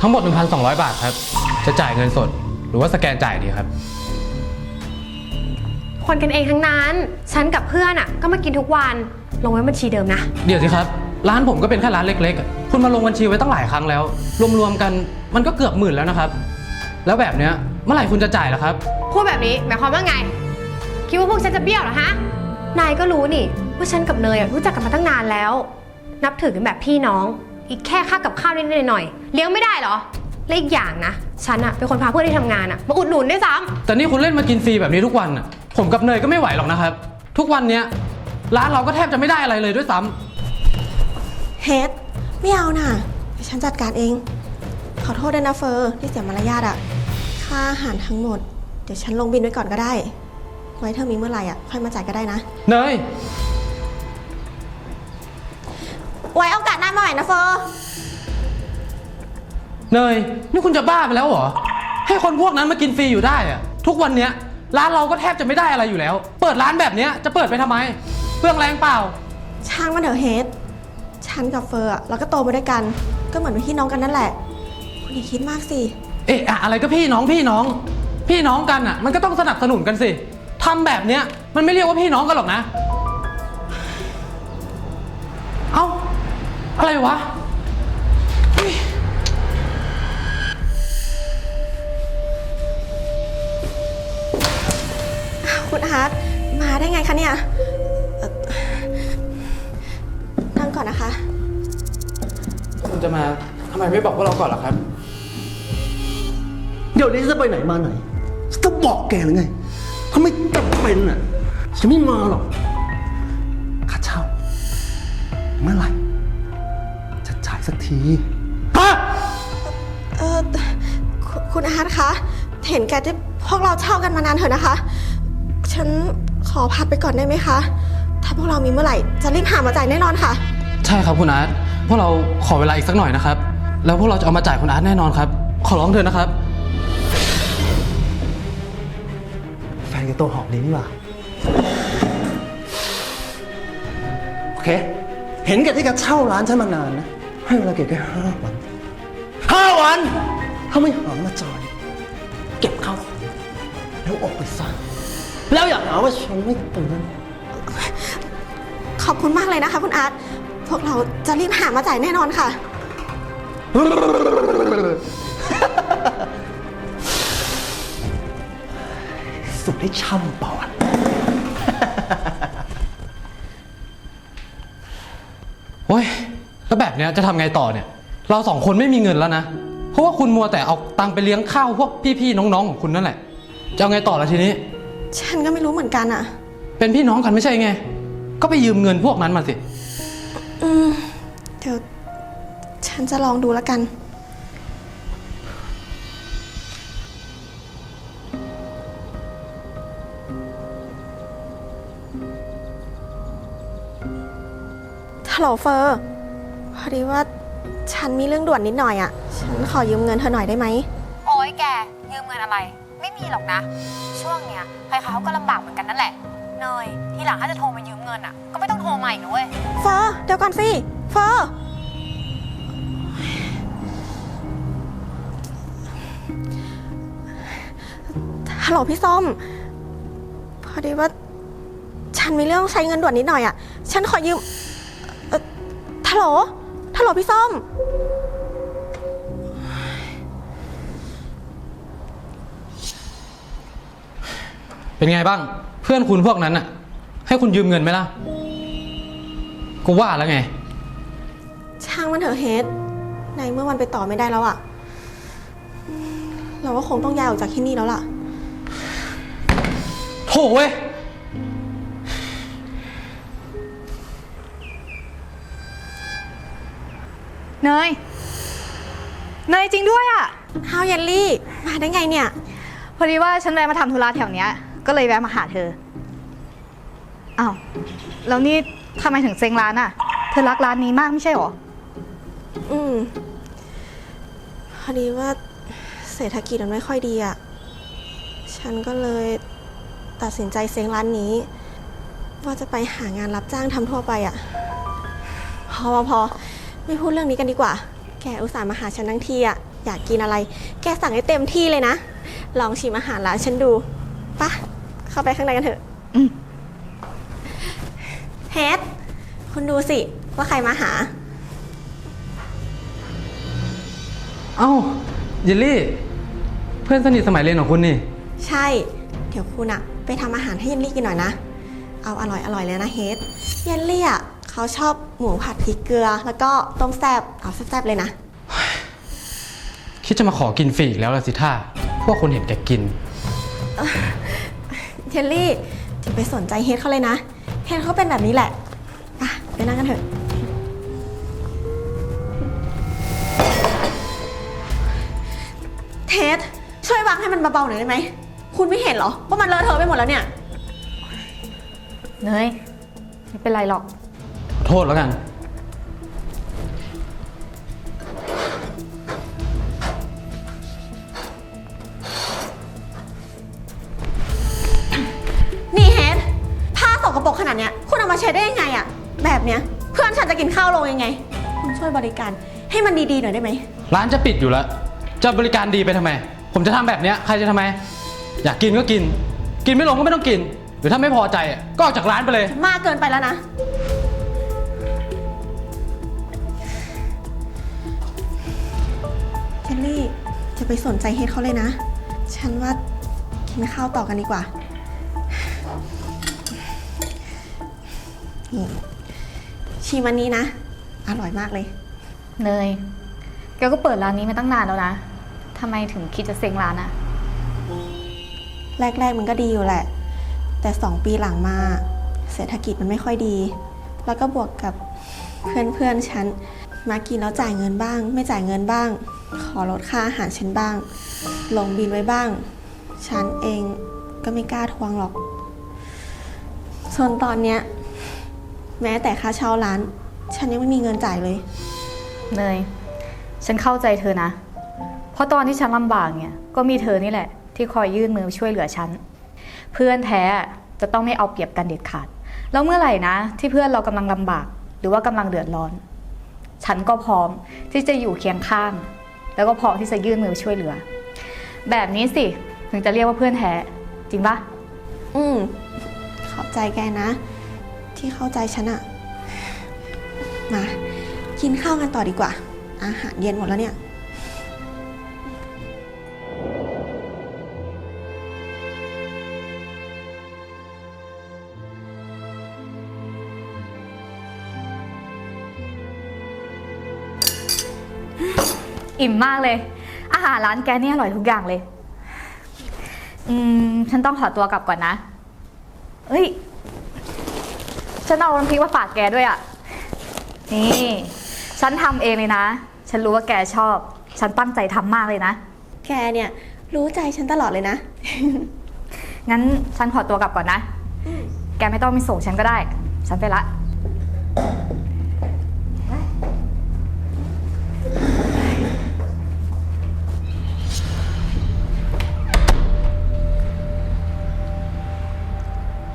ทั้งหมด 1,200 บาทครับ จะจ่ายเงินสด หรือว่าสแกนจ่ายดีครับ คนกันเองทั้งนั้น ฉันกับเพื่อนอะ ก็มากินทุกวัน ลงไว้บัญชีเดิมนะ เดี๋ยวสิครับ ร้านผมก็เป็นแค่ร้านเล็กๆอะคุณมาลงบัญชีไว้ตั้งหลายครั้งแล้ว รวมๆกันมันก็เกือบหมื่นแล้วนะครับ แล้วแบบเนี้ยเมื่อไหร่คุณจะจ่ายล่ะครับ พูดแบบนี้หมายความว่าไง คิดว่าพวกฉันจะเบี้ยวเหรอฮะ นายก็รู้นี่ว่าฉันกับเนยอะรู้จักกันมาตั้งนานแล้ว นับถือกันแบบพี่น้อง อีกแค่ค่ากับข้าวนิดๆหน่อยๆเลี้ยงไม่ได้เหรอและอีกอย่างนะ ฉันอะเป็นคนพาเพื่อนที่ทำงานอะมาอุดหนุนด้วยซ้ำแต่นี่คุณเล่นมากินฟรีแบบนี้ทุกวันอะผมกับเนยก็ไม่ไหวหรอกนะครับ ทุกวันเนี้ยร้านเราก็แทบจะไม่ได้อะไรเลยด้วยซ้ำเฮดไม่เอาน่ะเดี๋ยวฉันจัดการเอง ขอโทษด้วยนะเฟอร์ที่เสียมารยาทอะค่าอาหารทั้งหมด เดี๋ยวฉันลงบินไว้ก่อนก็ได้ ไว้เธอมีเมื่อไหร่อะค่อยมาจ่ายก็ได้นะ เนย ไว้โอกาสหน้ามาใหม่นะเฟอร์เนยนี่คุณจะบ้าไปแล้วเหรอ ให้คนพวกนั้นมากินฟรีอยู่ได้อะทุกวันเนี้ยร้านเราก็แทบจะไม่ได้อะไรอยู่แล้ว เปิดร้านแบบเนี้ยจะเปิดไปทำไม เปลืองแรงเปล่า ช่างมันเถอะเฮดฉันกับเฟอร์อะเราก็โตมาด้วยกัน ก็เหมือนเป็นพี่น้องกันนั่นแหละ คุณอย่าคิดมากสิ เอะอะอะไรก็พี่น้องพี่น้อง พี่น้องกันอะ มันก็ต้องสนับสนุนกันสิทำแบบเนี้ยมันไม่เรียกว่าพี่น้องกันหรอกนะ อะไรวะ คุณอาร์ตมาได้ไงคะเนี่ยเอ่อนั่งก่อนนะคะ คุณจะมาทำไมไม่บอกพวกเราก่อนล่ะครับ เดี๋ยวนี้จะไปไหนมาไหนฉันจะบอกแกเลยไง ถ้าไม่จำเป็นอะฉันไม่มาหรอกค่าเช่าเมื่อไหร่จะจ่าย สักทีฮะเออคุณคุณอาร์ตคะ เห็นแกที่พวกเราเช่ากันมานานเถอะนะคะ ฉันขอพักไปก่อนได้ไหมคะ ถ้าพวกเรามีเมื่อไหร่ จะรีบหามาจ่ายแน่นอนค่ะ ใช่ครับคุณอาร์ตพวกเราขอเวลาอีกสักหน่อยนะครับ แล้วพวกเราจะเอามาจ่ายคุณอาร์ตแน่นอนครับ ขอร้องเถอะนะครับ แฟนแกตัวหอมดีนี่หว่าโอเค เห็นแกที่แกเช่าร้านฉันมานานนะ ให้เวลาแกแค่ห้าวันห้าวัน ถ้าไม่หามาจ่ายเก็บเข้าของแล้วออกไปซะแล้วอย่าหาว่าฉันไม่เตือนขอบคุณมากเลยนะคะ คุณอาร์ตพวกเราจะรีบหามาจ่ายแน่นอนค่ะ สุดให้ช่ำปอดโอ้ย แล้วแบบเนี้ยจะทำไงต่อเนี่ย เราสองคนไม่มีเงินแล้วนะ เพราะว่าคุณมัวแต่เอาตังค์ไปเลี้ยงข้าวพวกพี่ๆน้องๆของคุณนั่นแหละ จะเอาไงต่อละทีนี้ ฉันก็ไม่รู้เหมือนกันอะเป็นพี่น้องกันไม่ใช่ไง ก็ไปยืมเงินพวกนั้นมาสิ อืมเดี๋ยวฉันจะลองดูแล้วกัน ฮัลโหลเฟอร์พ อดีว่าฉันมีเรื่องด่วนนิดหน่อยอะ่ะฉันขอยืมเงินเธอหน่อยได้ไหม โอ้ยแก ยืมเงินอะไร ไม่มีหรอกนะ ช่วงเนี้ยใครๆเขาก็ลำบากเหมือนกันนั่นแหละ เนย ทีหลังถ้าจะโทรมายืมเงินอะก็ไม่ต้องโทรมาอีกนะเว้ย เฟอร์เดี๋ยวก่อนสิเฟอร์ฮัลโหลพี่ส้ม พอดีว่า ฉันมีเรื่องใช้เงินด่วนนิดหน่อยอะ่ะฉันขอยืมเอ่อฮัลโหล ฮัลโหลพี่ส้ม เป็นไงบ้าง เพื่อนคุณพวกนั้นอะให้คุณยืมเงินไหมล่ะ กูว่าแล้วไง ช่างมันเถอะเฮดในเมื่อวันไปต่อไม่ได้แล้วอะ่ะอืมเราก็คงต้องย้ายออกจากที่นี่แล้วล่ะ โถเว้ย เนย เนยจริงด้วยอะฮาวเยลลี่ มาได้ไงเนี่ย พอดีว่าฉันแวะมาทำธุระแถวเนี้ย ก็เลยแวะมาหาเธอ อ้าว แล้วนี่ทำไมถึงเซ็งร้านอะเธอรักร้านนี้มากไม่ใช่หรอ อืม พอดีว่าเศรษฐกิจมันไม่ค่อยดีอะ่ะฉันก็เลยตัดสินใจเซ้งร้านนี้ ว่าจะไปหางานรับจ้างทำทั่วไปอะ่ะพอพอพอ ไม่พูดเรื่องนี้กันดีกว่า แกอุตส่าห์มาหาฉันทั้งทีอะ่ะอยอยากกินอะไร แกสั่งให้เต็มที่เลยนะ ลองชิมอาหารร้านฉันดูปะเข้าไปข้างในกันเถอะอืมเฮดคุณดูสิ ว่าใครมาหา เอ้าเยลลี่ เพื่อนสนิทสมัยเรียนของคุณนี่ ใช่ เดี๋ยวคุณอะไปทำอาหารให้เยลลี่กินหน่อยนะ เอาอร่อยอร่อยเลยนะเฮดเยลลี่อะ เขาชอบหมูผัดพริกเกลือ แล้วก็ต้มแซบเอาแซบๆเลยนะ คิดจะมาขอกินฟรีอีกแล้วละสิท่าพวกคนเห็นแกกินเยลลี่จะไปสนใจเฮดเขาเลยนะ เฮดเขาเป็นแบบนี้แหละไปไปนั่งกันเถอะ เทสช่วยวางให้มันเบาๆหน่อยได้ไหม คุณไม่เห็นเหรอว่ามันเลอะเทอะไปหมดแล้วเนี่ย เนยไม่เป็นไรหรอกขอ โทษแล้วกัน นี่เฮดผ้าสกปรกขนาดเนี้ย คุณเอามาใช้ได้ยังไงอะแบบเนี้ย เพื่อนฉันจะกินข้าวลงยังไง คุณช่วยบริการให้มันดีๆหน่อยได้ไหม ร้านจะปิดอยู่แล้ว จะบริการดีไปทำไม ผมจะทำแบบเนี้ยใครจะทำไม อยากกินก็กิน กินไม่ลงก็ไม่ต้องกิน หรือถ้าไม่พอใจอะก็ออกจากร้านไปเลย มากเกินไปแล้วนะ ลลี่จะไปสนใจเฮดเขาเลยนะ ฉันว่ากินข้าวต่อกันดีกว่านี่ชิมอันนี้นะ อร่อยมากเลย เนยแกก็เปิดร้านนี้มาตั้งนานแล้วนะทำไมถึงคิดจะเซ็งร้านอะแรก ๆ มันก็ดีอยู่แหละ แต่สองปีหลังมา เศรษฐกิจมันไม่ค่อยดี แล้วก็บวกกับเพื่อนๆฉันมากินแล้วจ่ายเงินบ้าง ไม่จ่ายเงินบ้าง ขอลดค่าอาหารฉันบ้าง ลงบินไว้บ้าง ฉันเองก็ไม่กล้าทวงหรอก ส่วนตอนเนี้ยแม้แต่ค่าเช่าร้าน ฉันยังไม่มีเงินจ่ายเลย เนย ฉันเข้าใจเธอนะ เพราะตอนที่ฉันลำบากเนี่ย ก็มีเธอนี่แหละ ที่คอยยื่นมือช่วยเหลือฉัน เพื่อนแท้จะต้องไม่เอาเปรียบกันเด็ดขาด แล้วเมื่อไหร่นะ ที่เพื่อนเรากำลังลำบาก หรือว่ากำลังเดือดร้อน ฉันก็พร้อมที่จะอยู่เคียงข้าง แล้วก็พอที่จะยื่นมือช่วยเหลือ แบบนี้สิถึงจะเรียกว่าเพื่อนแท้จริงปะอืมขอบใจแกนะ ที่เข้าใจฉันอะมา กินข้าวกันต่อดีกว่า อาหารเย็นหมดแล้วเนี่ย อิ่มมากเลย อาหารร้านแกเนี่ยอร่อยทุกอย่างเลย อืม ฉันต้องขอตัวกลับก่อนนะ เฮ้ย ฉันเอาน้ำพริกมาฝากแกด้วยอะ่ะ นี่ ฉันทำเองเลยนะ ฉันรู้ว่าแกชอบ ฉันตั้งใจทำมากเลยนะ แกเนี่ย รู้ใจฉันตลอดเลยนะ งั้นฉันขอตัวกลับก่อนนะ แกไม่ต้องมีส่งฉันก็ได้ ฉันไปละ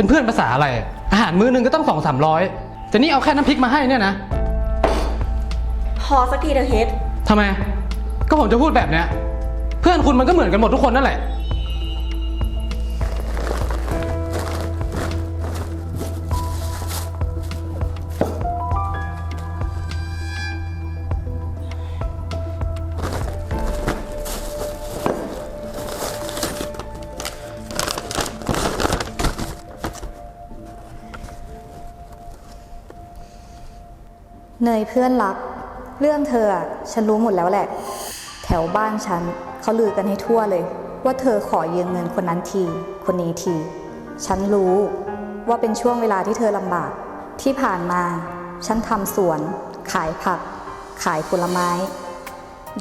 เป็นเพื่อนภาษาอะไร อาหารมื้อหนึงก็ต้องสองสามร้อยแต่นี่เอาแค่น้ำพริกมาให้เนี่ยนะพอสักทีเถอะเฮด ทำไม ก็ผมจะพูดแบบเนี้ย เพื่อนคุณมันก็เหมือนกันหมดทุกคนนั่นแหละ เนยเพื่อนรัก เรื่องเธอฉันรู้หมดแล้วแหละ แถวบ้านฉันเขาลือกันให้ทั่วเลย ว่าเธอขอยืมเงินคนนั้นที คนนี้ที ฉันรู้ว่าเป็นช่วงเวลาที่เธอลำบาก ที่ผ่านมา ฉันทำสวน ขายผัก ขายผลไม้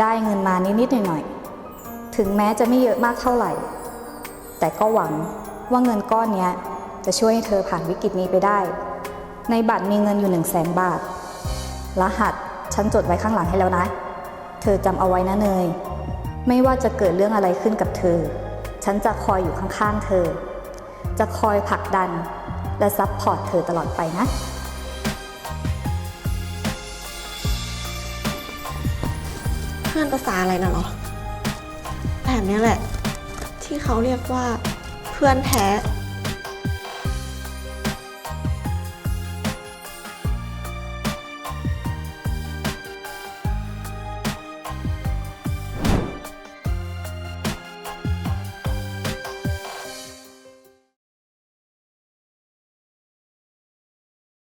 ได้เงินมานิดๆหน่อยๆ ถึงแม้จะไม่เยอะมากเท่าไหร่ แต่ก็หวังว่าเงินก้อนนี้จะช่วยให้เธอผ่านวิกฤตนี้ไปได้ ในบัตรมีเงินอยู่หนึ่งแสนบาท รหัสฉันจดไว้ข้างหลังให้แล้วนะ เธอจำเอาไว้นะเนย ไม่ว่าจะเกิดเรื่องอะไรขึ้นกับเธอ ฉันจะคอยอยู่ข้างๆเธอ จะคอยผลักดัน และซัพพอร์ตเธอตลอดไปนะ เพื่อนภาษาอะไรน่ะเหรอแบบนี้แหละ ที่เขาเรียกว่าเพื่อนแท้